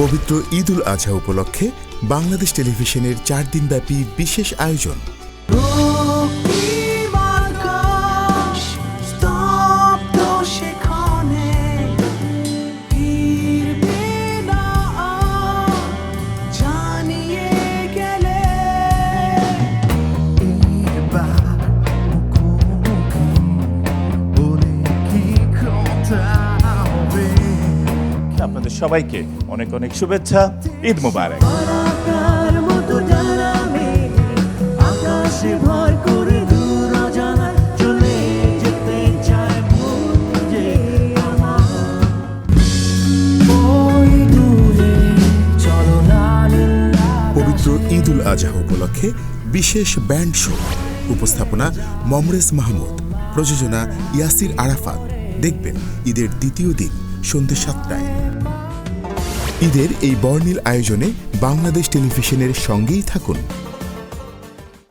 পবিত্র ঈদ উল আজহা উপলক্ষে বাংলাদেশ টেলিভিশনের চার দিনব্যাপী বিশেষ আয়োজন। রক্তিম আপনাদের সবাইকে অনেক অনেক শুভেচ্ছা। ঈদ মুবারক। ভর করে ঈদ উল আজহা উপলক্ষে বিশেষ ব্যান্ড শো উপস্থাপনা মমরেজ মাহমুদ প্রযোজনা ইয়াসির আরাফাত। দেখবেন ঈদের দ্বিতীয় দিন। সন্ধ্যে সাতটায়। ঈদের এই বর্ণিল আয়োজনে বাংলাদেশ টেলিভিশনের সঙ্গেই থাকুন।